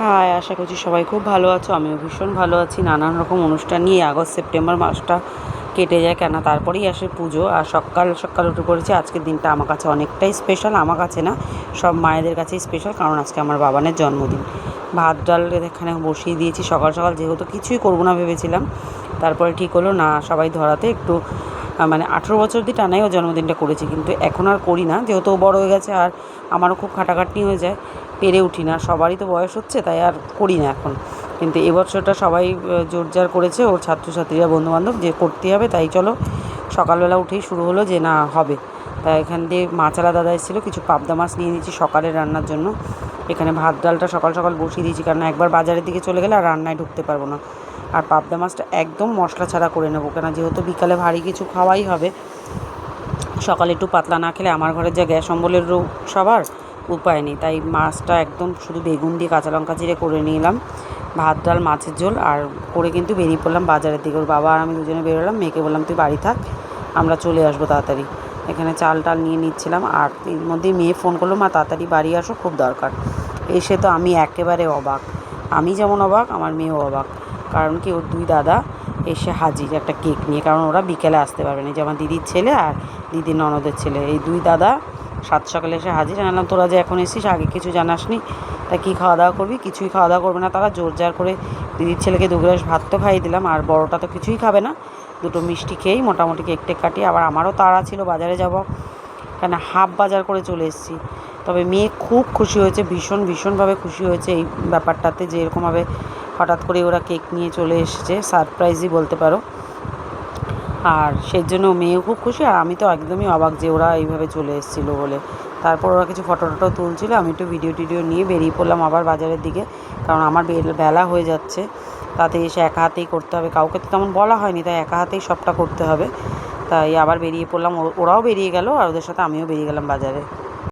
High আশা করছি সবাই খুব ভালো আছো। আমিও ভীষণ ভালো আছি। নানান রকম অনুষ্ঠান নিয়ে আগস্ট, সেপ্টেম্বর মাসটা কেটে যায় কেন? তারপরেই আসে পুজো। আর সকাল সকাল উঠে পড়েছি। আজকের দিনটা আমার কাছে অনেকটাই স্পেশাল আমার কাছে না, সব মায়েদের কাছেই স্পেশাল কারণ আজকে আমার বাবানের জন্মদিন। ভাত, ডাল এখানে বসিয়ে দিয়েছি সকাল সকাল। যেহেতু কিছুই করব না ভেবেছিলাম। তারপরে ঠিক হলো, না, সবাই ধরাতে একটু মানে আঠেরো বছর দিয়ে টানাই ও জন্মদিনটা করেছি, কিন্তু এখন আর করি না। যেহেতু বড় হয়ে গেছে আর আমারও খুব খাটাখাটনি হয়ে যায়, পেরে উঠি না। সবারই তো বয়স হচ্ছে, তাই আর করি না এখন। কিন্তু এবছরটা সবাই জোরজার করেছে ওর ছাত্রছাত্রীরা, বন্ধুবান্ধব, যে করতেই হবে তাই চলো। সকালবেলা উঠেই শুরু হলো যে না, হবে। তাই এখান দিয়ে মাছালা দাদা এসেছিল, কিছু পাবদা মাছ নিয়ে নিয়েছি সকালে রান্নার জন্য। এখানে ভাত ডালটা সকাল সকাল বসিয়ে দিয়েছি কারণ একবার বাজারের দিকে চলে গেলে আর রান্নায় ঢুকতে পারব না। আর পাবদা মাছটা একদম মশলা ছাড়া করে নেব কেন যেহেতু বিকালে ভারী কিছু খাওয়াই হবে, সকালে একটু পাতলা না খেলে আমার ঘরে যা গ্যাস অম্বলের রোগ সবার উপায় নেই। তাই মাছটা একদম শুধু বেগুন দিয়ে কাঁচা লঙ্কা জিরে করে নিলাম, ভাত ডাল, মাছের ঝোল, আর করে কিন্তু বেরিয়ে পড়লাম বাজারের দিকে। ওর বাবা আর আমি দুজনে বেরোলাম, মেয়েকে বললাম, তুই বাড়ি থাক, আমরা চলে আসব তাড়াতাড়ি। এখানে চাল টাল নিয়ে নিচ্ছিলাম আর এর মধ্যে মেয়ে ফোন করল, মা, তাড়াতাড়ি বাড়ি আসো, খুব দরকার। এসে তো আমি একেবারে অবাক। আমি যেমন অবাক, আমার মেয়েও অবাক। কারণ কি, ওর দুই দাদা এসে হাজির একটা কেক নিয়ে, কারণ ওরা বিকেলে আসতে পারবে না। যে আমার দিদির ছেলে আর দিদির ননদের ছেলে, এই দুই দাদা সাত সকালে এসে হাজির। জানালাম, তোরা যে এখন এসেছিস, আগে কিছু জানাসনি? তা কী খাওয়া দাওয়া করবি? কিছুই খাওয়া দাওয়া করবে না। তারা জোর জার করে দিদির ছেলেকে দু গ্লাস ভাত তো খাইয়ে দিলাম। আর বড়টা তো কিছুই খাবে না। দুটো মিষ্টি খেয়েই মোটামুটি কেক টেক কাটিয়ে আবার আমারও তাড়া ছিল, বাজারে যাব। কেন হাফ বাজার করে চলে এসেছি। তবে মেয়ে খুব খুশি হয়েছে, ভীষণ, ভীষণভাবে খুশি হয়েছে এই ব্যাপারটাতে যে এরকমভাবে হঠাৎ করে ওরা কেক নিয়ে চলে এসেছে। সারপ্রাইজই বলতে পারো। আর সেই জন্য মেয়েও খুব খুশি। আর আমি তো একদমই অবাক যে ওরা এইভাবে চলে এসেছিল বলে। তারপর ওরা কিছু ফটো টটো তুলছিল, আমি একটু ভিডিও টিডিও নিয়ে বেরিয়ে পড়লাম আবার বাজারের দিকে। কারণ আমার বেলা হয়ে যাচ্ছে। তাতে এসে একা হাতেই করতে হবে। কাউকে তো তেমন বলা হয়নি, তাই একা হাতেই সবটা করতে হবে। তাই আবার বেরিয়ে পড়লাম। ওরাও বেরিয়ে গেল আর ওদের সাথে আমিও বেরিয়ে গেলাম বাজারে।